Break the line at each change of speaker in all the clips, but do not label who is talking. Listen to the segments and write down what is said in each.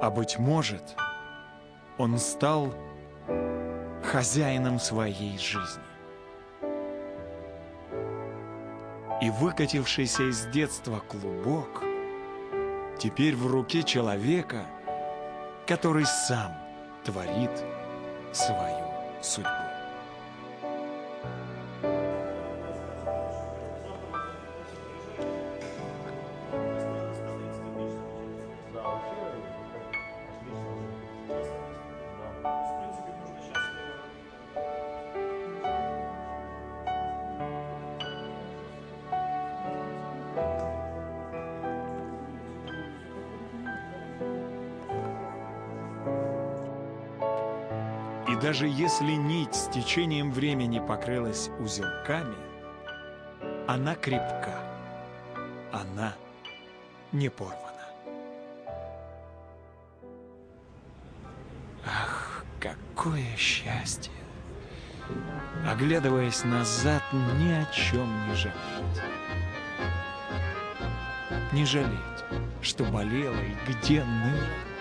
А быть может, он стал хозяином своей жизни. И выкатившийся из детства клубок теперь в руке человека, который сам творит свою судьбу. Даже если нить с течением времени покрылась узелками, она крепка, она не порвана. Ах, какое счастье! Оглядываясь назад, ни о чем не жалеть. Не жалеть, что болела и где ныла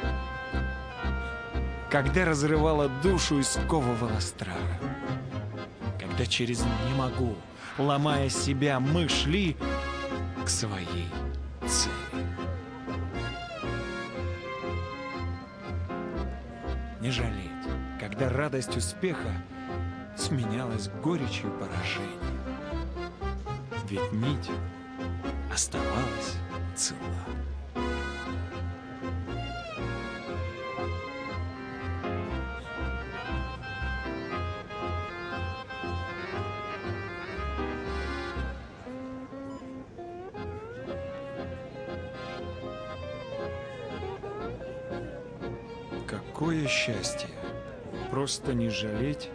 когда разрывала душу и сковывала страх. Когда через «не могу», ломая себя, мы шли к своей цели. Не жалеть, когда радость успеха сменялась горечью поражения. Ведь нить оставалась цела. Какое счастье! Просто не жалеть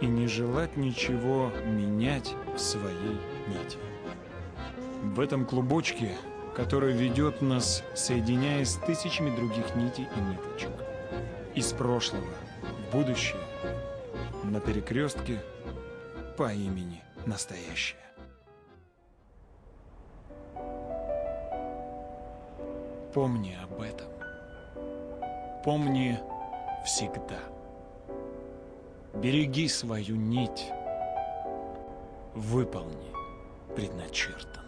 и не желать ничего менять в своей нити. В этом клубочке, который ведет нас, соединяясь с тысячами других нитей и ниточек. Из прошлого в будущее, на перекрестке по имени настоящее. Помни об этом. Помни всегда. Береги свою нить. Выполни предначертанное.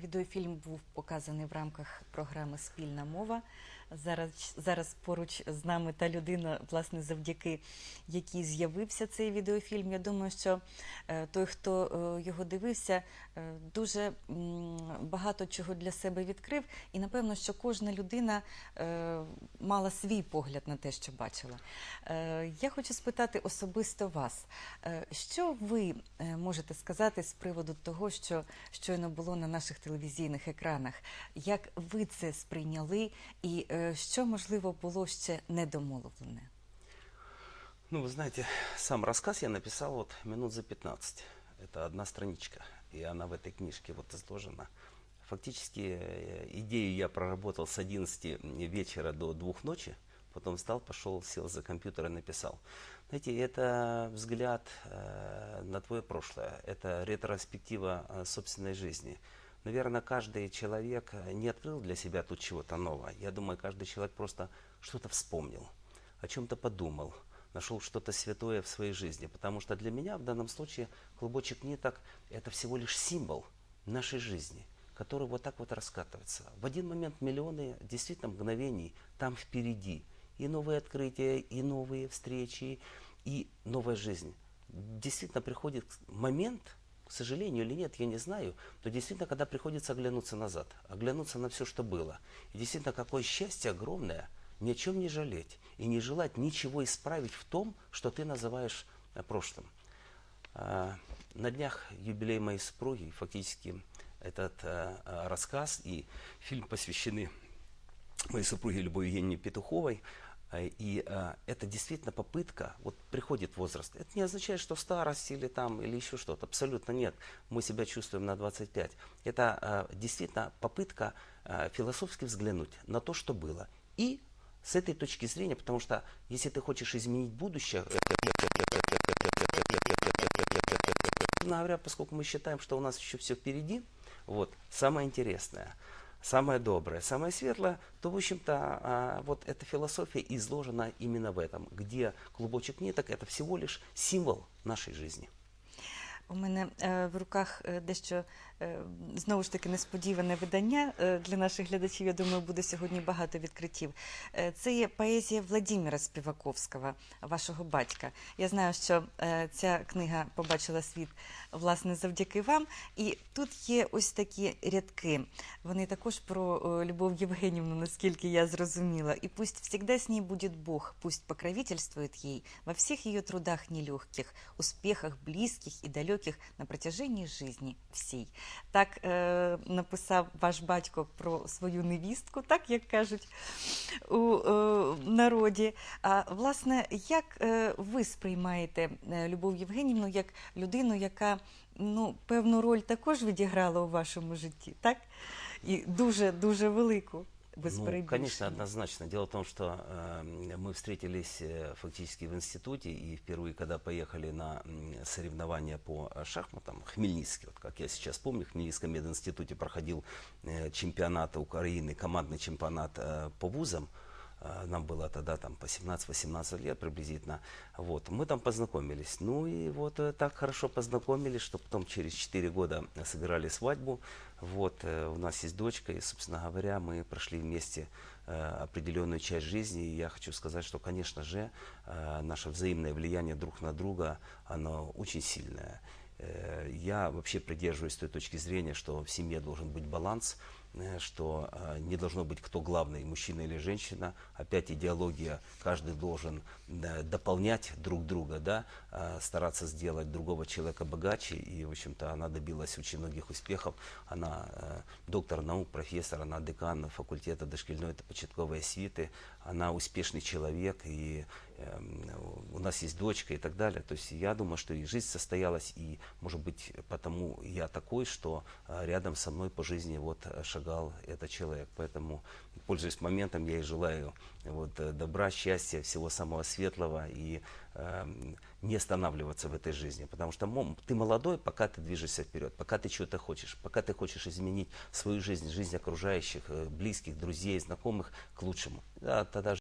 Відеофільм був показаний в рамках програми Спільна мова. Зараз, зараз поруч з нами та людина, власне, завдяки якій з'явився цей відеофільм. Я думаю, що е, той, хто е, його дивився, е, дуже багато чого для себе відкрив. І напевно, що кожна людина мала свій погляд на те, що бачила. Я хочу спитати особисто вас, що ви можете сказати з приводу того, що щойно було на наших телевізійних екранах? Як ви це сприйняли, і е, що можливо було ще недомовлене?
Ну, вы знаете, сам рассказ я написал вот минут за 15. Это одна страничка, и она в этой книжке вот изложена. Фактически э, идею я проработал с 11 вечера до 2 ночи, потом встал, пошел, сел за компьютер и написал. Знаете, это взгляд э, на твое прошлое, это ретроспектива э, собственной жизни. Наверное, каждый человек э, не открыл для себя тут чего-то нового. Я думаю, каждый человек просто что-то вспомнил, о чем-то подумал, нашел что-то святое в своей жизни. Потому что для меня в данном случае клубочек ниток – это всего лишь символ нашей жизни, который вот так вот раскатывается. В один момент миллионы действительно мгновений там впереди. И новые открытия, и новые встречи, и новая жизнь. Действительно приходит момент, к сожалению или нет, я не знаю, но действительно, когда приходится оглянуться назад, оглянуться на все, что было. И действительно, какое счастье огромное ни о чем не жалеть и не желать ничего исправить в том, что ты называешь э, прошлым. А, На днях юбилей моей супруги, фактически этот э, э, рассказ и фильм посвящены моей супруге Любови Евгеньевне Петуховой. Э, И э, это действительно попытка, вот приходит возраст. Это не означает, что старость или там, или еще что-то. Абсолютно нет. Мы себя чувствуем на 25. Это э, действительно попытка э, философски взглянуть на то, что было. И с этой точки зрения, потому что если ты хочешь изменить будущее, Собственно говоря, поскольку мы считаем, что у нас еще все впереди, вот, самое интересное, самое доброе, самое светлое, то, в общем-то, а, вот эта философия изложена именно в этом, где клубочек ниток – это всего лишь символ нашей жизни.
У мене е, в руках дещо знову ж таки несподіване видання е, для наших глядачів. Я думаю, буде сьогодні багато відкриттів. Е, Це є поезія Владимира Співаковського, вашого батька. Я знаю, що е, ця книга побачила світ власне завдяки вам. І тут є ось такі рядки. Вони також про е, Любов Євгенівну, наскільки я зрозуміла. І пусть всегда с ней будет Бог, пусть покровительствует ей во всех ее трудах нелегких, успехах близких и далеких на протяжении жизни всей. Так е, написав ваш батько про свою невістку, так як кажуть у е, народі. А власне, як е, ви сприймаєте е, Любов Євгенівну як людину, яка ну, певну роль також відіграла у вашому житті, так? І дуже дуже велику. Без
Ну, конечно, однозначно. Дело в том, что э, мы встретились э, фактически в институте, и впервые, когда поехали на м, соревнования по э, шахматам, Хмельницкий, вот как я сейчас помню, в Хмельницком мединституте проходил э, чемпионат Украины, командный чемпионат э, по вузам, Э, нам было тогда там по 17-18 лет приблизительно. Вот. Мы там познакомились. Ну и вот э, так хорошо познакомились, что потом через 4 года собирали свадьбу. Вот. э, У нас есть дочка, и, собственно говоря, мы прошли вместе э, определенную часть жизни. И я хочу сказать, что, конечно же, э, наше взаимное влияние друг на друга, оно очень сильное. Э, Я вообще придерживаюсь той точки зрения, что в семье должен быть баланс, э, что э, не должно быть кто главный, мужчина или женщина. Опять идеология, каждый должен да, дополнять друг друга, да, э, стараться сделать другого человека богаче. И, в общем-то, она добилась очень многих успехов. Она э, доктор наук, профессор, она декан факультета дошкільної та початкової освіти. Она успешный человек, и эм, у нас есть дочка и так далее. То есть я думаю, что и жизнь состоялась, и, может быть, потому я такой, что э, рядом со мной по жизни вот э, шагал этот человек. Поэтому, пользуясь моментом, я и желаю вот, э, добра, счастья, всего самого светлого и эм, не останавливаться в этой жизни. Потому что мом, ты молодой, пока ты движешься вперед, пока ты чего-то хочешь, пока ты хочешь изменить свою жизнь, жизнь окружающих, э, близких, друзей, знакомых к лучшему. Да, тогда